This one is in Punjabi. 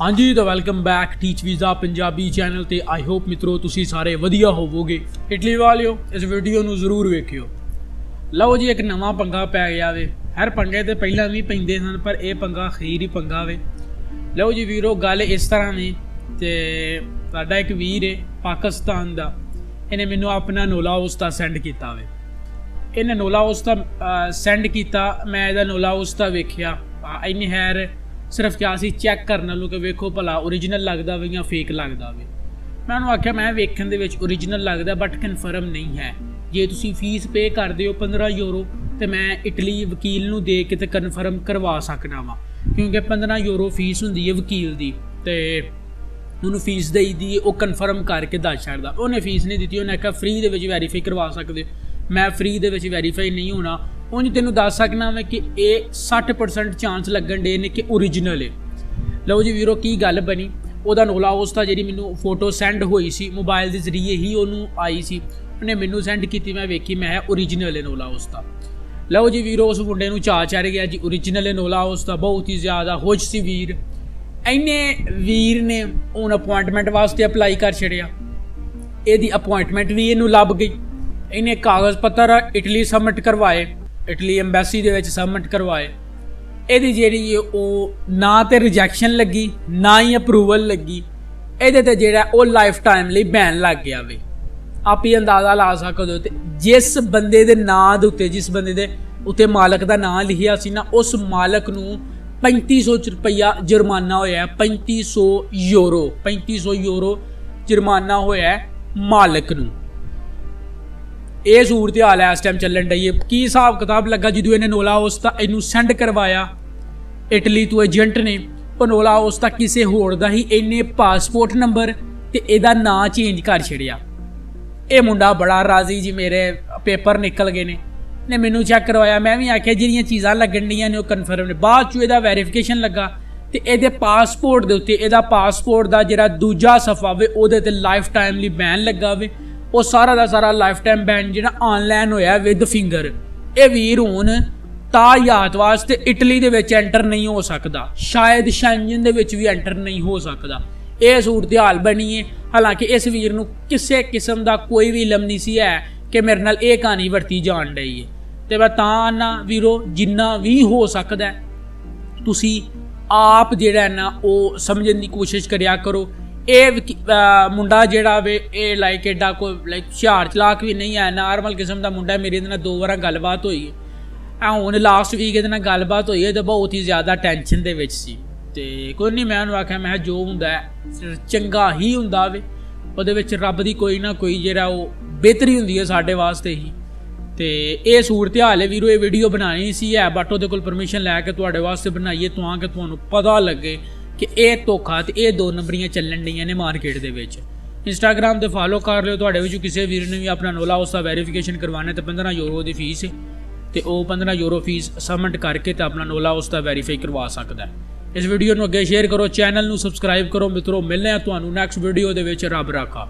ਹਾਂਜੀ ਤਾਂ welcome back teach visa Punjabi channel ਤੇ ਆਈ ਹੋਪ ਮਿੱਤਰੋ ਤੁਸੀਂ ਸਾਰੇ ਵਧੀਆ ਹੋਵੋਗੇ। ਇਟਲੀ ਵਾਲਿਓ ਇਸ ਵੀਡੀਓ ਨੂੰ ਜ਼ਰੂਰ ਵੇਖਿਓ। ਲਓ ਜੀ ਇੱਕ ਨਵਾਂ ਪੰਗਾ ਪੈ ਗਿਆ ਵੇ। ਹਰ ਪੰਗੇ ਤੇ ਪਹਿਲਾਂ ਵੀ ਪੈਂਦੇ ਸਨ ਪਰ ਇਹ ਪੰਗਾ ਖੀਰ ਹੀ ਪੰਗਾ ਵੇ। ਲਓ ਜੀ ਵੀਰੋ ਗੱਲ ਇਸ ਤਰ੍ਹਾਂ ਨੇ ਤੇ ਸਾਡਾ ਇੱਕ ਵੀਰ ਏ ਪਾਕਿਸਤਾਨ ਦਾ। ਇਹਨੇ ਮੈਨੂੰ ਆਪਣਾ ਨੋਲਾ ਉਸਤਾ ਸੈਂਡ ਕੀਤਾ ਵੇ। ਇਹਨੇ ਨੋਲਾ ਉਸਤਾ ਸੈਂਡ ਕੀਤਾ ਮੈਂ ਇਹਦਾ ਨੋਲਾ ਉਸਤਾ ਵੇਖਿਆ। ਆ, ਇੰਨੀ ਹੈਰ ਸਿਰਫ ਕਿਹਾ ਸੀ ਚੈੱਕ ਕਰਨ ਨੂੰ ਕਿ ਵੇਖੋ ਭਲਾ origignal ਲੱਗਦਾ ਵੇ ਜਾਂ ਫੇਕ ਲੱਗਦਾ ਵੇ। ਮੈਂ ਉਹਨੂੰ ਆਖਿਆ, ਮੈਂ ਵੇਖਣ ਦੇ ਵਿੱਚ origignal ਲੱਗਦਾ ਬਟ ਕਨਫਰਮ ਨਹੀਂ ਹੈ। ਜੇ ਤੁਸੀਂ ਫੀਸ ਪੇ ਕਰਦੇ ਹੋ 15 ਯੂਰੋ, ਤੇ ਮੈਂ ਇਟਲੀ ਵਕੀਲ ਨੂੰ ਦੇ ਕੇ ਤੇ ਕਨਫਰਮ ਕਰਵਾ ਸਕਦਾ ਵਾਂ। ਕਿਉਂਕਿ 15 ਯੂਰੋ ਫੀਸ ਹੁੰਦੀ ਹੈ ਵਕੀਲ ਦੀ, ਤੇ ਉਹਨੂੰ ਫੀਸ ਦੇਈ ਦੀ, ਉਹ ਕਨਫਰਮ ਕਰਕੇ ਦੱਸ ਛੱਡਦਾ ਉਹਨੇ ਫੀਸ ਨਹੀਂ ਦਿੱਤੀ, ਉਹਨੇ ਆਖਿਆ ਫ੍ਰੀ ਦੇ ਵਿੱਚ ਵੈਰੀਫਾਈ ਕਰਵਾ ਸਕਦੇ। ਮੈਂ ਫ੍ਰੀ ਦੇ ਵਿੱਚ ਵੈਰੀਫਾਈ ਨਹੀਂ ਹੋਣਾ। ਉਂਝ ਤੈਨੂੰ ਦੱਸ ਸਕਣਾ ਮੈਂ ਕਿ ਇਹ 60% ਚਾਂਸ ਲੱਗਣ ਦੇ ਨੇ ਕਿ origignal ਹੈ ਲਓ ਜੀ ਵੀਰੋ, ਕੀ ਗੱਲ ਬਣੀ? ਉਹਦਾ ਨੋਲਾ ਉਸ ਜਿਹੜੀ ਮੈਨੂੰ ਫੋਟੋ ਸੈਂਡ ਹੋਈ ਸੀ ਮੋਬਾਈਲ ਦੇ ਜ਼ਰੀਏ ਹੀ ਉਹਨੂੰ ਆਈ ਸੀ। ਉਹਨੇ ਮੈਨੂੰ ਸੈਂਡ ਕੀਤੀ, ਮੈਂ ਵੇਖੀ, ਮੈਂ ਹੈ origignal ਹੈ ਨੋਲਾ ਉਸ ਲਓ ਜੀ ਵੀਰੋ, ਉਸ ਮੁੰਡੇ ਨੂੰ ਚਾਅ ਚੜ ਗਿਆ ਜੀ origignal ਹੈ ਨੋਲਾ ਉਸ ਦਾ, ਬਹੁਤ ਹੀ ਜ਼ਿਆਦਾ ਹੋਸ਼ ਸੀ ਵੀਰ। ਐਨੇ ਵੀਰ ਨੇ ਹੁਣ ਅਪਾਇੰਟਮੈਂਟ ਵਾਸਤੇ ਅਪਲਾਈ ਕਰ ਛੜਿਆ ਇਹਦੀ ਅਪਾਇੰਟਮੈਂਟ ਵੀ ਇਹਨੂੰ ਲੱਭ ਗਈ। ਇਹਨੇ ਕਾਗਜ਼ ਪੱਤਰ ਇਟਲੀ ਸਬਮਿਟ ਕਰਵਾਏ। ਇਟਲੀ ਐਮਬੈਸੀ ਦੇ ਵਿੱਚ ਸਬਮਿਟ ਕਰਵਾਏ। ਇਹਦੀ ਜਿਹੜੀ ਉਹ ਨਾ ਤੇ ਰਿਜੈਕਸ਼ਨ ਲੱਗੀ ਨਾ ਹੀ ਅਪਰੂਵਲ ਲੱਗੀ। ਇਹਦੇ ਤੇ ਜਿਹੜਾ ਉਹ ਲਾਈਫ ਟਾਈਮ ਲਈ ਬੈਨ ਲੱਗ ਗਿਆ ਵੇ। ਆਪ ਹੀ ਅੰਦਾਜ਼ਾ ਲਾ ਸਕਦੇ ਹੋ ਤੇ ਜਿਸ ਬੰਦੇ ਦੇ ਨਾਂ ਦੇ ਉੱਤੇ ਜਿਸ ਬੰਦੇ ਦੇ ਉੱਤੇ ਮਾਲਕ ਦਾ ਨਾਂ ਲਿਖਿਆ ਸੀ ਨਾ ਉਸ ਮਾਲਕ ਨੂੰ 3500 ਰੁਪਇਆ ਜੁਰਮਾਨਾ ਹੋਇਆ ਹੈ, 3500 ਯੂਰੋ 3500 ਯੂਰੋ ਜੁਰਮਾਨਾ ਹੋਇਆ ਮਾਲਕ ਨੂੰ। ਇਹ ਸੂਰਤ ਹਾਲ ਹੈ, ਇਸ ਟਾਈਮ ਚੱਲਣ ਡਈ ਹੈ। ਕੀ ਹਿਸਾਬ ਕਿਤਾਬ ਲੱਗਾ ਜਦੋਂ ਇਹਨੇ ਨੋਲਾ ਉਸ ਦਾ ਇਹਨੂੰ ਸੈਂਡ ਕਰਵਾਇਆ? ਇਟਲੀ ਤੋਂ ਏਜੰਟ ਨੇ। ਉਹ ਨੋਲਾ ਉਸ ਦਾ ਕਿਸੇ ਹੋਰ ਦਾ ਹੀ ਇਹਨੇ ਪਾਸਪੋਰਟ ਨੰਬਰ ਤੇ ਇਹਦਾ ਨਾਂ ਚੇਂਜ ਕਰ ਛੜਿਆ ਇਹ ਮੁੰਡਾ ਬੜਾ ਰਾਜ਼ੀ ਜੀ ਮੇਰੇ ਪੇਪਰ ਨਿਕਲ ਗਏ ਨੇ। ਨੇ ਮੈਨੂੰ ਚੈੱਕ ਕਰਵਾਇਆ। ਮੈਂ ਵੀ ਆਖਿਆ, ਜਿਹੜੀਆਂ ਚੀਜ਼ਾਂ ਲੱਗਣ ਡੀਆਂ ਨੇ ਉਹ ਕਨਫਰਮ ਨੇ। ਬਾਅਦ ਚ ਇਹਦਾ ਵੈਰੀਫਿਕੇਸ਼ਨ ਲੱਗਾ ਤੇ ਇਹਦੇ ਪਾਸਪੋਰਟ ਦੇ ਉੱਤੇ ਇਹਦਾ ਪਾਸਪੋਰਟ ਦਾ ਜਿਹੜਾ ਦੂਜਾ ਸਫਾ ਵੇ ਉਹਦੇ ਤੇ ਲਾਈਫ ਟਾਈਮ ਲਈ ਬੈਨ ਲੱਗਾ ਵੇ ਉਹ ਸਾਰਾ ਦਾ ਸਾਰਾ ਲਾਈਫ ਟਾਈਮ ਬੈਨ ਜਿਹੜਾ ਆਨਲਾਈਨ ਹੋਇਆ ਵਿਦ ਫਿੰਗਰ ਇਹ ਵੀਰ ਹੁਣ ਤਾਯਾਤ ਵਾਸਤੇ ਇਟਲੀ ਦੇ ਵਿੱਚ ਐਂਟਰ ਨਹੀਂ ਹੋ ਸਕਦਾ। ਸ਼ਾਇਦ ਸ਼ੈਂਜਨ ਦੇ ਵਿੱਚ ਵੀ ਐਂਟਰ ਨਹੀਂ ਹੋ ਸਕਦਾ। ਇਹ ਸੂਰਤ ਹਾਲ ਬਣੀ ਹੈ ਹਾਲਾਂਕਿ ਇਸ ਵੀਰ ਨੂੰ ਕਿਸੇ ਕਿਸਮ ਦਾ ਕੋਈ ਵੀ ਇਲਮ ਨਹੀਂ ਸੀ ਹੈ ਕਿ ਮੇਰੇ ਨਾਲ ਇਹ ਕਹਾਣੀ ਵਰਤੀ ਜਾਣ ਡਈ ਹੈ ਤੇ ਮੈਂ ਤਾਂ ਨਾ ਵੀਰੋ, ਜਿੰਨਾ ਵੀ ਹੋ ਸਕਦਾ ਤੁਸੀਂ ਆਪ ਜਿਹੜਾ ਨਾ ਉਹ ਸਮਝਣ ਦੀ ਕੋਸ਼ਿਸ਼ ਕਰਿਆ ਕਰੋ। ਇਹ ਮੁੰਡਾ ਜਿਹੜਾ ਵੇ ਇਹ ਲਾਈਕ ਐਡਾ ਕੋਈ ਲਾਈਕ ਹੁਸ਼ਿਆਰ ਚਲਾਕ ਵੀ ਨਹੀਂ ਹੈ ਨਾਰਮਲ ਕਿਸਮ ਦਾ ਮੁੰਡਾ ਮੇਰੀ ਇਹਦੇ ਨਾਲ ਦੋ ਵਾਰਾਂ ਗੱਲਬਾਤ ਹੋਈ ਹੈ। ਆ ਹੁਣ ਲਾਸਟ ਵੀਕ ਇਹਦੇ ਨਾਲ ਗੱਲਬਾਤ ਹੋਈ ਹੈ ਤੇ ਬਹੁਤ ਹੀ ਜ਼ਿਆਦਾ ਟੈਨਸ਼ਨ ਦੇ ਵਿੱਚ ਸੀ। ਤੇ ਕੋਈ ਨਹੀਂ ਮੈਂ ਉਹਨੂੰ ਆਖਿਆ, ਮੈਂ ਕਿਹਾ ਜੋ ਹੁੰਦਾ ਚੰਗਾ ਹੀ ਹੁੰਦਾ ਵੇ। ਉਹਦੇ ਵਿੱਚ ਰੱਬ ਦੀ ਕੋਈ ਨਾ ਕੋਈ ਜਿਹੜਾ ਉਹ ਬਿਹਤਰੀ ਹੁੰਦੀ ਹੈ ਸਾਡੇ ਵਾਸਤੇ ਹੀ। ਤੇ ਇਹ ਸੂਰਤ ਹਾਲ ਹੈ ਵੀਰੋ ਇਹ ਵੀਡੀਓ ਬਣਾਣੀ ਸੀ, ਹੈ ਬਟ ਉਹਦੇ ਕੋਲ ਪਰਮਿਸ਼ਨ ਲੈ ਕੇ ਤੁਹਾਡੇ ਵਾਸਤੇ ਬਣਾਈਏ, ਤਾਂ ਕਿ ਤੁਹਾਨੂੰ ਪਤਾ ਲੱਗੇ ਕਿ ਇਹ ਧੋਖਾ ਤੇ ਇਹ ਦੋ ਨੰਬਰੀਆਂ ਚੱਲਣ ਡੀਆਂ ਨੇ ਮਾਰਕੀਟ ਦੇ ਵਿੱਚ। ਇੰਸਟਾਗ੍ਰam ਤੇ ਫਾਲੋ ਕਰ ਲਿਓ, ਤੁਹਾਡੇ ਵਿੱਚੋਂ ਕਿਸੇ ਵੀਰ ਨੇ ਵੀ ਆਪਣਾ ਨੋਲਾ ਉਸ ਦਾ ਵੈਰੀਫਿਕੇਸ਼ਨ ਕਰਵਾਉਣਾ ਤੇ 15 ਯੂਰੋ ਦੀ ਫੀਸ ਹੈ ਤੇ ਉਹ 15 ਯੂਰੋ ਫੀਸ ਸਬਮਿਟ ਕਰਕੇ ਤੇ ਆਪਣਾ ਨੋਲਾ ਉਸ ਦਾ ਵੈਰੀਫਾਈ ਕਰਵਾ ਸਕਦਾ ਹੈ। ਇਸ ਵੀਡੀਓ ਨੂੰ ਅੱਗੇ ਸ਼ੇਅਰ ਕਰੋ ਚੈਨਲ ਨੂੰ ਸਬਸਕ੍ਰਾਈਬ ਕਰੋ ਮਿੱਤਰੋ ਮਿਲਨੇ ਆ ਤੁਹਾਨੂੰ ਨੈਕਸਟ ਵੀਡੀਓ ਦੇ ਵਿੱਚ। ਰੱਬ ਰਾਖਾ।